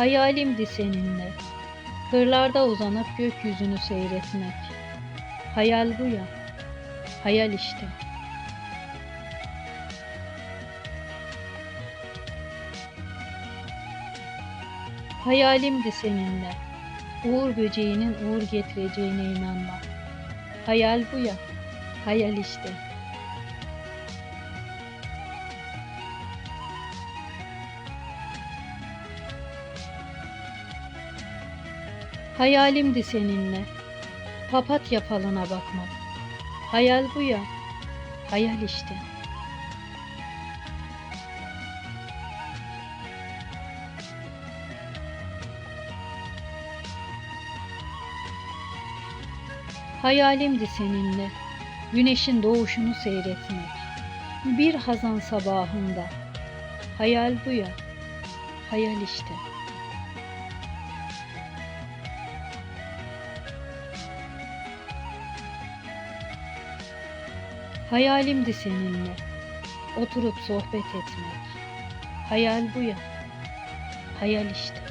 Hayalimdi seninle. Kırlarda uzanıp gökyüzünü seyretmek. Hayal bu ya. Hayal işte. Hayalimdi seninle. Uğur böceğinin uğur getireceğine inanmak. Hayal bu ya. Hayal işte. Hayalimdi seninle. Papatya falına bakmak. Hayal bu ya. Hayal işte. Hayalimdi seninle. Güneşin doğuşunu seyretmek. Bir hazan sabahında. Hayal bu ya. Hayal işte. Hayalimdi seninle. Oturup sohbet etmek. Hayal bu ya. Hayal işte.